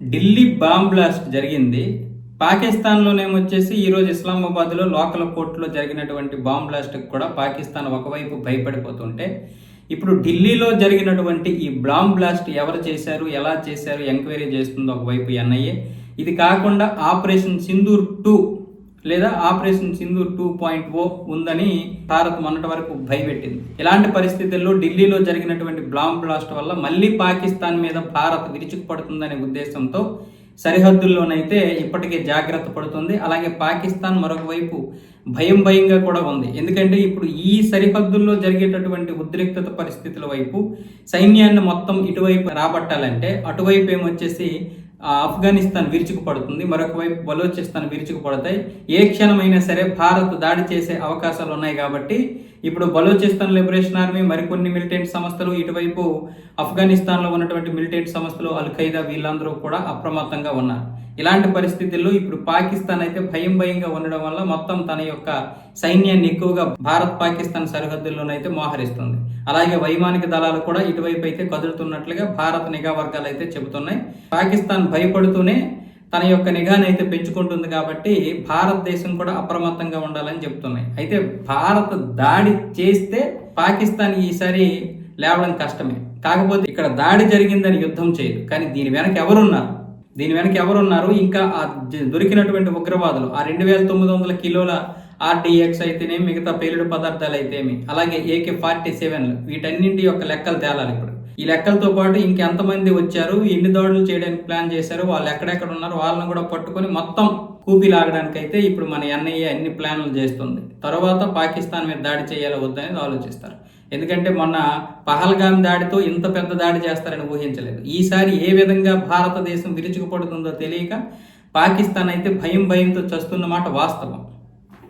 Delhi bomb blast జరిగింది. పాకిస్తాన్లోనేమొచ్చేసి ఈరోజు ఇస్లామాబాద్లో local కోర్టులో జరిగినటువంటి బాంబ్ బ్లాస్ట్కి కూడా పాకిస్తాన్ ఒకవైపు భయపడిపోతుంటే ఇప్పుడు ఢిల్లీలో జరిగినటువంటి ఈ బాంబ్ బ్లాస్ట్ ఎవరు చేశారు ఎలా చేశారు ఎంక్వైరీ చేస్తుంది ఒకవైపు ఎన్ఐఏ. ఇది కాకుండా ఆపరేషన్ సింధూర్ టూ లేదా operation Sindoor two point O ఉందని భారత్ మొన్నటి వరకు భయపెట్టింది. ఇలాంటి పరిస్థితుల్లో ఢిల్లీలో జరిగినటువంటి బ్లాంగ్ బ్లాస్ట్ వల్ల మళ్ళీ పాకిస్తాన్ మీద భారత్ విరుచుకుపడుతుందనే ఉద్దేశంతో సరిహద్దుల్లోనైతే ఇప్పటికే జాగ్రత్త పడుతుంది. అలాగే పాకిస్తాన్ మరొక వైపు భయం భయంగా కూడా ఉంది. ఎందుకంటే ఇప్పుడు ఈ సరిహద్దుల్లో జరిగేటటువంటి ఉద్రిక్తత పరిస్థితుల వైపు సైన్యాన్ని మొత్తం ఇటువైపు రాబట్టాలంటే అటువైపు ఏమొచ్చేసి ఆఫ్ఘనిస్తాన్ విరుచుకుపడుతుంది మరొక వైపు బలోచిస్తాన్ విరుచుకుపడతాయి. ఏ క్షణమైనా సరే భారత్ దాడి చేసే అవకాశాలు ఉన్నాయి కాబట్టి ఇప్పుడు బలోచిస్తాన్ లిబరేషన్ ఆర్మీ మరికొన్ని మిలిటెంట్ సంస్థలు ఇటువైపు ఆఫ్ఘనిస్తాన్లో ఉన్నటువంటి మిలిటెంట్ సంస్థలు అల్ ఖైదా వీళ్ళందరూ కూడా అప్రమత్తంగా ఉన్నారు. ఇలాంటి పరిస్థితుల్లో ఇప్పుడు పాకిస్తాన్ అయితే భయం భయంగా ఉండడం వల్ల మొత్తం తన యొక్క సైన్యాన్ని ఎక్కువగా భారత్ పాకిస్తాన్ సరిహద్దుల్లోనైతే మోహరిస్తుంది. అలాగే వైమానిక దళాలు కూడా ఇటువైపు అయితే కదులుతున్నట్లుగా భారత నిఘా వర్గాలు అయితే చెబుతున్నాయి. పాకిస్తాన్ భయపడుతూనే తన యొక్క నిఘాను అయితే పెంచుకుంటుంది కాబట్టి భారతదేశం కూడా అప్రమత్తంగా ఉండాలని చెప్తున్నాయి. అయితే భారత్ దాడి చేస్తే పాకిస్తాన్ ఈసారి లేవడం కష్టమే. కాకపోతే ఇక్కడ దాడి జరిగిందని యుద్ధం చేయదు. కానీ దీని వెనక ఎవరున్నారు? దీని వెనక ఎవరున్నారు? ఇంకా ఆ దొరికినటువంటి ఉగ్రవాదులు. ఆ రెండు వేల తొమ్మిది వందల కిలోల ఆర్డీఎక్స్ అయితేనేమి మిగతా పేలుడు పదార్థాలు అయితేమి అలాగే ఏకే ఫార్టీ సెవెన్లు వీటన్నింటి యొక్క లెక్కలు తేలాలి ఇప్పుడు. ఈ లెక్కలతో పాటు ఇంకెంతమంది వచ్చారు ఎన్ని దాడులు చేయడానికి ప్లాన్ చేశారు వాళ్ళు ఎక్కడెక్కడ ఉన్నారు వాళ్ళని కూడా పట్టుకొని మొత్తం కూపి లాగడానికి అయితే ఇప్పుడు మన ఎన్ఐఏ అన్ని ప్లాన్లు చేస్తుంది. తర్వాత పాకిస్తాన్ మీద దాడి చేయాలో వద్దనేది ఆలోచిస్తారు. ఎందుకంటే మొన్న పహల్గామ్ దాడితో ఇంత పెద్ద దాడి చేస్తారని ఊహించలేదు. ఈసారి ఏ విధంగా భారతదేశం విరుచుకుపడుతుందో తెలియక పాకిస్తాన్ అయితే భయం భయంతో చస్తున్నమాట వాస్తవం.